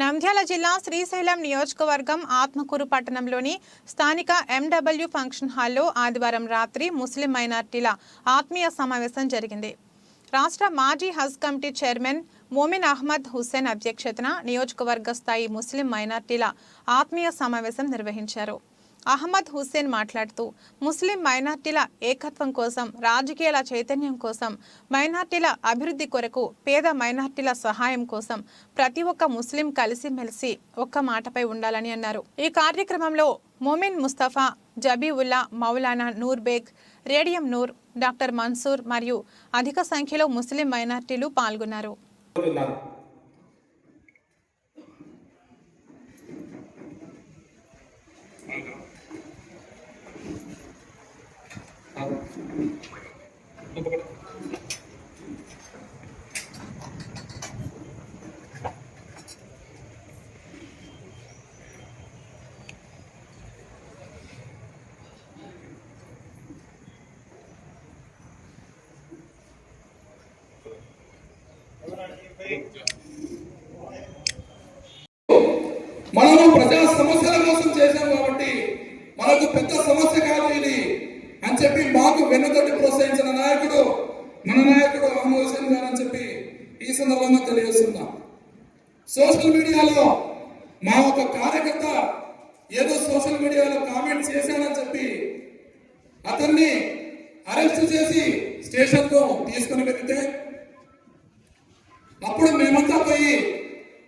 నంద్యాల జిల్లా శ్రీశైలం నియోజకవర్గం ఆత్మకూరు పట్టణంలోని స్థానిక ఎండబ్ల్యూ ఫంక్షన్ హాల్లో ఆదివారం రాత్రి ముస్లిం మైనార్టీల ఆత్మీయ సమావేశం జరిగింది. రాష్ట్ర మాజీ హజ్ కమిటీ చైర్మన్ మోమిన్ అహ్మద్ హుస్సేన్ అధ్యక్షతన నియోజకవర్గ స్థాయి ముస్లిం మైనార్టీల ఆత్మీయ సమావేశం నిర్వహించారు. అహ్మద్ హుస్సేన్ మాట్లాడుతూ ముస్లిం మైనార్టీల ఏకత్వం కోసం రాజకీయాల చైతన్యం కోసం మైనార్టీల అభివృద్ధి కొరకు పేద మైనార్టీల సహాయం కోసం ప్రతి ఒక్క ముస్లిం కలిసిమెలిసి ఒక్క మాటపై ఉండాలని అన్నారు. ఈ కార్యక్రమంలో మోమిన్ ముస్తఫా జబీవుల్లా మౌలానా నూర్ బేగ్ రేడియం నూర్ డాక్టర్ మన్సూర్ మరియు అధిక సంఖ్యలో ముస్లిం మైనార్టీలు పాల్గొన్నారు. మనము ప్రజా సమస్యల కోసం చేశాం కాబట్టి మనకు పెద్ద సమస్య కాదు ఇది అని చెప్పి మాకు వెన్నుతోటి ప్రోత్సహించిన నాయకుడు మన నాయకుడు అహ్మద్ హుసేన్ గారు అని చెప్పి ఈ సందర్భంగా తెలియజేస్తున్నాం. సోషల్ మీడియాలో మా ఒక కార్యకర్త ఏదో సోషల్ మీడియాలో కామెంట్ చేశానని చెప్పి అతన్ని అరెస్ట్ చేసి స్టేషన్ తీసుకుని వెళ్తే అప్పుడు మేమంతా పోయి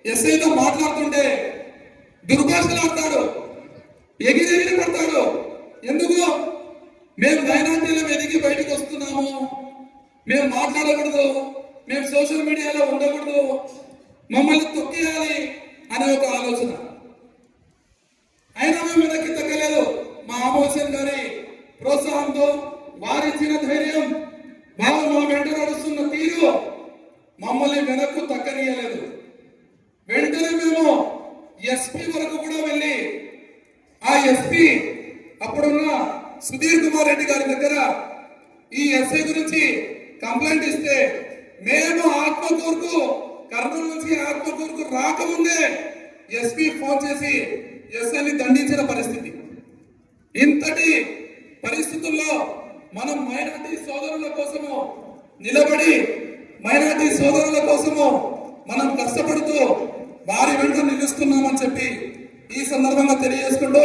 ఎస్ఐతో మాట్లాడుతుంటే దుర్భాషలాడతాడు ఎగిరెగిరి పడతాడు ఎందుకు? మేము మైనార్టీలం ఎదిగి బయటకు వస్తున్నాము. మేము మాట్లాడకూడదు. మేము సోషల్ మీడియాలో ఉండకూడదు. మమ్మల్ని తొక్కేయాలి అనే ఒక ఆలోచన. అయినా మేము వెనక్కి తగ్గలేదు మా ఆమోషన్ గారి ప్రోత్సాహంతో వారిచ్చిన ధైర్యం. వారు మా వెంట నడుస్తున్న తీరు మమ్మల్ని వెనక్కు తగ్గనీయలేదు. వెంటనే మేము ఎస్పీ వరకు కూడా వెళ్ళి ఆ ఎస్పీ అప్పుడున్న సుధీర్ కుమార్ రెడ్డి గారి దగ్గర ఈ ఎస్ఐ గురించి కంప్లైంట్ ఇస్తే మేము ఆత్మకూరుకు కర్నూలు నుంచి ఆత్మకూరుకు రాకముందే ఎస్పీ ఫోన్ చేసి ఎస్ఐని దండించిన పరిస్థితి. ఇంతటి పరిస్థితుల్లో మనం మైనార్టీ సోదరుల కోసము నిలబడి సోదరుల కోసము మనం కష్టపడుతూ వారి వెంట నిలుస్తున్నామని చెప్పి ఈ సందర్భంగా తెలియజేసుకుంటూ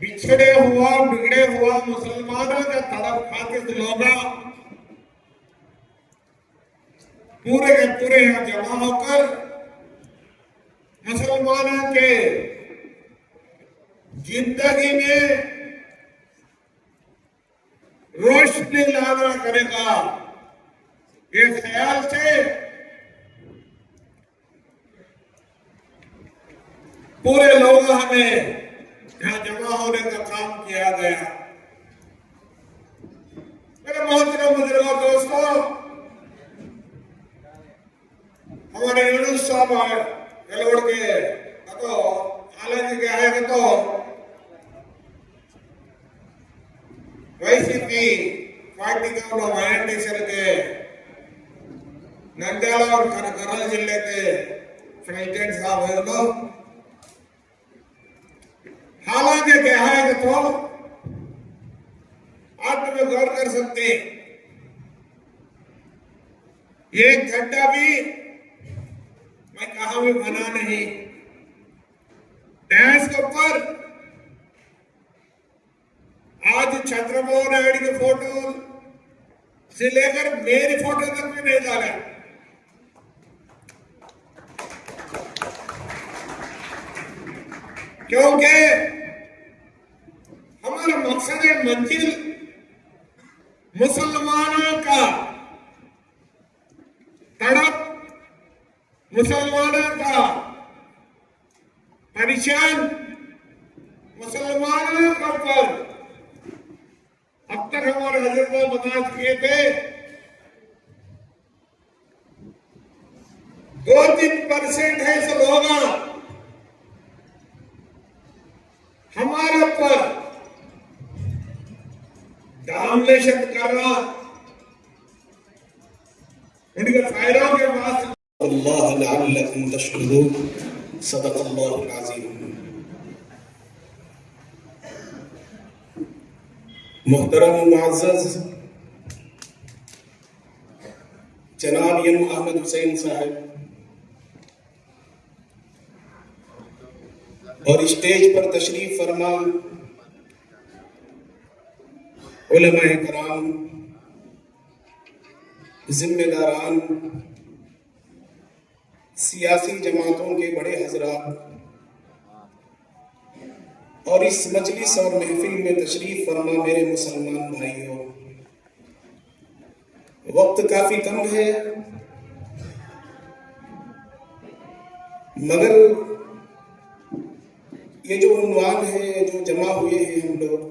بچھڑے ہوا بگڑے ہوا مسلمانوں کا طرف خاطر لوگا پورے کے پورے یہاں جمع ہو کر مسلمانوں کے زندگی میں روشنی لانا کرے گا۔ یہ خیال سے۔ پورے لوگ ہمیں یہاں جمع ہونے کا کام کیا گیا۔ میرے محترم بزرگوں دوستوں ہمارے یونس صاحب کلوڑ کے تو آلے جی کے آئے تو سی پی پارٹی کا نندیالہ اور حالانکہ دیہات تو آپ تمہیں گور کر سکتے ایک جڈا بھی میں کہاں بھی بنا نہیں ڈیس کے اوپر آج چندربا نائڈو کے فوٹو سے لے کر میری فوٹو تک بھی بھیجا گیا کیونکہ ہمارا مقصد ہے منزل مسلمانوں کا تڑپ، مسلمانوں کا پریشان، مسلمانوں کا فرق پتھر ہمارے حضرت کو مداج کیے تھے۔ دو تین پرسنٹ ہے سب ہوگا۔ ہمارے پر اوپر شد کر رہا۔ ان کے فائروں کے پاس اللہ لعلکم تشکرون۔ صدق اللہ العظیم۔ محترم و معزز جناب یم احمد حسین صاحب، اور اسٹیج پر تشریف فرما علماء کرام، ذمہ داران، سیاسی جماعتوں کے بڑے حضرات اور اس مجلس اور محفل میں تشریف فرما میرے مسلمان بھائیوں، وقت کافی کم ہے، مگر یہ جو عنوان ہے، جو جمع ہوئے ہیں ہم لوگ،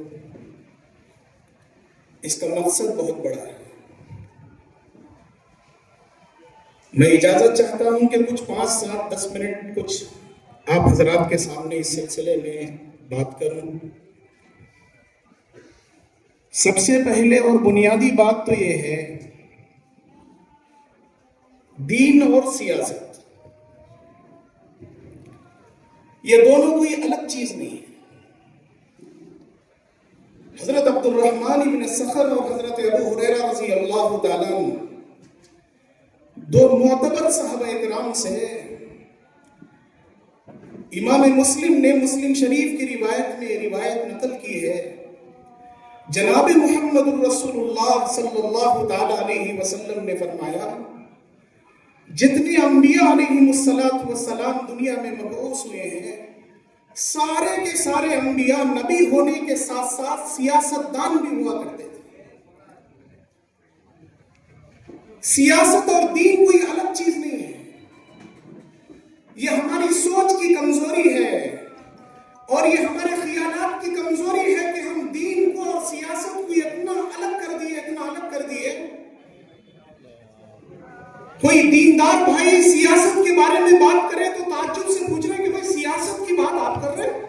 اس کا مقصد بہت بڑا ہے۔ میں اجازت چاہتا ہوں کہ کچھ پانچ سات دس منٹ کچھ آپ حضرات کے سامنے اس سلسلے میں بات کروں۔ سب سے پہلے اور بنیادی بات تو یہ ہے، دین اور سیاست۔ یہ دونوں کوئی الگ چیز نہیں۔ ہے حضرت عبد الرحمن ابن سخر اور حضرت ابو حریرہ رضی اللہ تعالیٰ دو معتبر صحابہ اکرام سے امام مسلم نے مسلم شریف کی روایت میں روایت نقل کی ہے۔ جناب محمد الرسول اللہ صلی اللہ تعالی علیہ وسلم نے فرمایا، جتنے انبیاء علیہ السلام والسلام دنیا میں مبعوث ہوئے ہیں، سارے کے سارے انبیاء نبی ہونے کے ساتھ ساتھ سیاست دان بھی ہوا کرتے تھے۔ سیاست اور دین کوئی الگ چیز ہماری سوچ کی کمزوری ہے اور یہ ہمارے خیالات کی کمزوری ہے کہ ہم دین کو اور سیاست کو اتنا الگ کر دیے، اتنا الگ کر دیے۔ کوئی دیندار بھائی سیاست کے بارے میں بات کرے تو تعجب سے پوچھ رہے کہ بھائی سیاست کی بات آپ کر رہے ہیں؟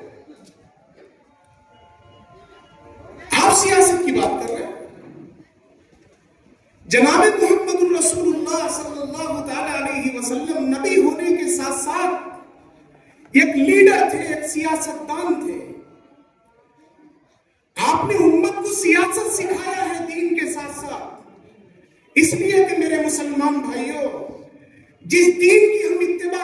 آپ سیاست کی بات کر رہے ہیں۔ جناب محمد الرسول اللہ صلی اللہ تعالی علیہ وسلم نبی ہونے کے ساتھ ساتھ ایک لیڈر تھے، ایک سیاستدان تھے۔ آپ نے امت کو سیاست سکھایا ہے دین کے ساتھ ساتھ۔ اس لیے کہ میرے مسلمان بھائیوں جس دین کی ہم اتباع